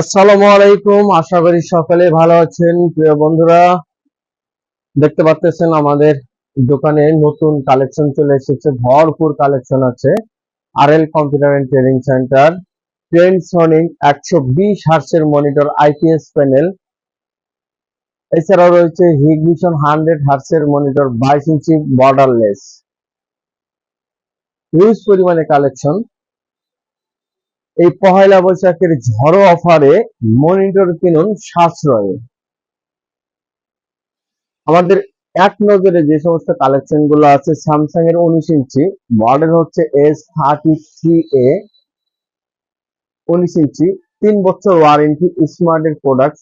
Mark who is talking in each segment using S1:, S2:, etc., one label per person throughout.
S1: আসসালামু আলাইকুম, আশা করি সকলে ভালো আছেন। প্রিয় বন্ধুরা, দেখতে পাচ্ছেন আমাদের দোকানে নতুন কালেকশন চলে এসেছে, ভরপুর কালেকশন আছে। R L computer and training centre trend সনিং একশো বিশ হার্সের মনিটর আইপিএস প্যানেল। এছাড়াও রয়েছে হিগনিশন হান্ড্রেড হার্সের মনিটর, বাইশ ইঞ্চি বর্ডারলেস। হিউজ পরিমাণে কালেকশন। এই পহেলা বৈশাখের ঝড়ো অফারে মনিটর কিনুন সাশ্রয়ে। আমাদের এক নজরে যে সমস্ত কালেকশনগুলো আছে স্যামসাং এর উনিশ ইঞ্চি মডেল হচ্ছে এস থার্টি থ্রি এ উনিশ ইঞ্চি, তিন বছর ওয়ারেন্টি স্মার্ট এর প্রোডাক্ট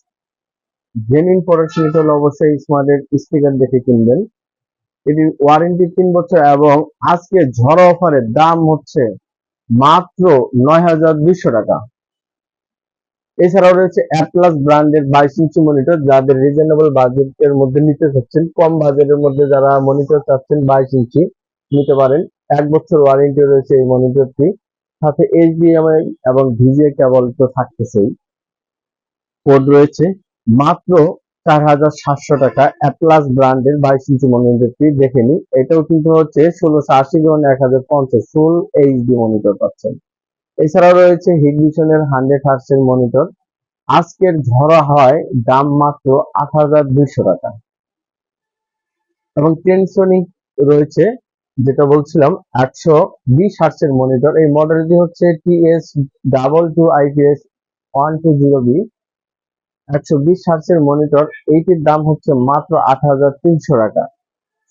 S1: জেনুইন প্রোডাক্ট নিতে হলে অবশ্যই স্মার্ট এর স্পিকার দেখে কিনবেন। এটি ওয়ারেন্টি তিন বছর এবং আজকে ঝড়ো অফারের দাম হচ্ছে মাত্র নয় হাজার দুইশো টাকা। এছাড়াও রয়েছে অ্যাটলাস ব্র্যান্ডের বাইশ ইঞ্চি মনিটর যাদের রিজনেবল বাজেটের মধ্যে নিতে চাচ্ছেন, কম বাজেটের মধ্যে যারা মনিটর চাচ্ছেন বাইশ ইঞ্চি নিতে পারেন। এক বছর ওয়ারেন্টি রয়েছে এই মনিটরটি সাথে এইচডিএমআই এবং ভিজিএ কেবল তো থাকতেছেই। কোড রয়েছে মাত্র চার হাজার সাতশো টাকা অ্যাটলাস ব্র্যান্ডের বাইশ ইঞ্চি মনিটরটি দেখে এটাও কিন্তু হচ্ছে আশি মনিটর পাচ্ছেন। এছাড়াও রয়েছে হিগভিশনের হান্ড্রেড হার্সের মনিটর। আজকের ঝরা হয় দাম মাত্র আট হাজার দুইশো টাকা। এবং টেনসনিক রয়েছে, যেটা বলছিলাম, একশো বিশ হার্সের মনিটর। এই মডেলটি হচ্ছে TS double two IPS one two zero B একশো বিশ হার্সের মনিটর, এইটির দাম হচ্ছে মাত্র আট হাজার তিনশো টাকা।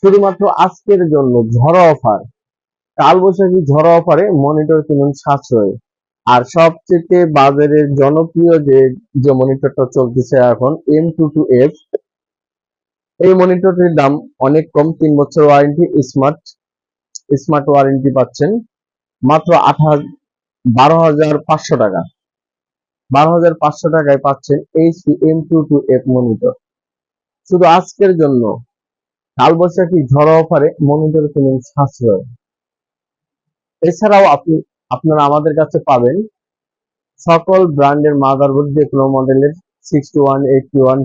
S1: শুধুমাত্র আজকের জন্য ঝড়ো অফার। কালবৈশাখী ঝড়ো অফারে মনিটর কিনুন সাশ্রয়ে। আর সবচেয়ে বাজারের জনপ্রিয় যে যে মনিটরটা চলতেছে এখন এম টু টু এফ এই মনিটরটির দাম অনেক কম, তিন বছর ওয়ারেন্টি, স্মার্ট স্মার্ট ওয়ারেন্টি পাচ্ছেন। মাত্র আট বারো হাজার পাঁচশো টাকা। বারো হাজার পাঁচশো টাকায় পাচ্ছেন HP M two two F monitor শুধু আজকের জন্য কালবৈশাখী ঝড় অফারে মনিটর কিনুন সাশ্রয়। এছাড়াও আপনি, আপনারা আমাদের কাছে পাবেন সকল ব্র্যান্ডের মাদারবোর্ড, যে কোনো মডেলের সিক্সটি ওয়ান এইটটি ওয়ান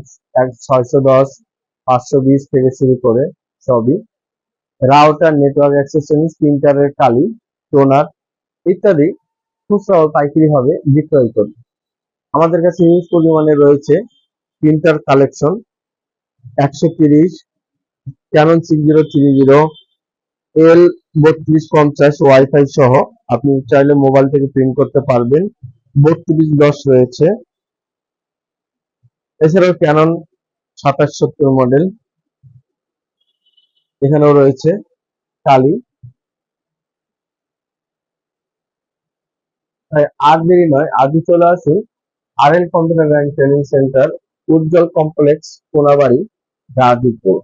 S1: ছয়শো দশ, পাঁচশো বিশ থেকে শুরু করে সবই। রাউটার নেটওয়ার্ক অ্যাক্সেসরিজ প্রিন্টারের কালি টোনার ইত্যাদি খুচরা ও পাইকারি ভাবে বিক্রয় করি আমাদের কাছে হিউজ পরিমাণে রয়েছে প্রিন্টার কালেকশন একশো তিরিশ Canon six zero three zero L বত্রিশ পঞ্চাশ ওয়াইফাই সহ। আপনি চাইলে মোবাইল থেকে প্রিন্ট করতে পারবেন। বত্রিশ দশ রয়েছে। এছাড়াও ক্যানন সাতাশ সত্তর মডেল এখানেও রয়েছে কালি। তাই আর দেরি নয়, আজই চলে আসুন R L computer training centre Ujjwal complex Konabari Gazipur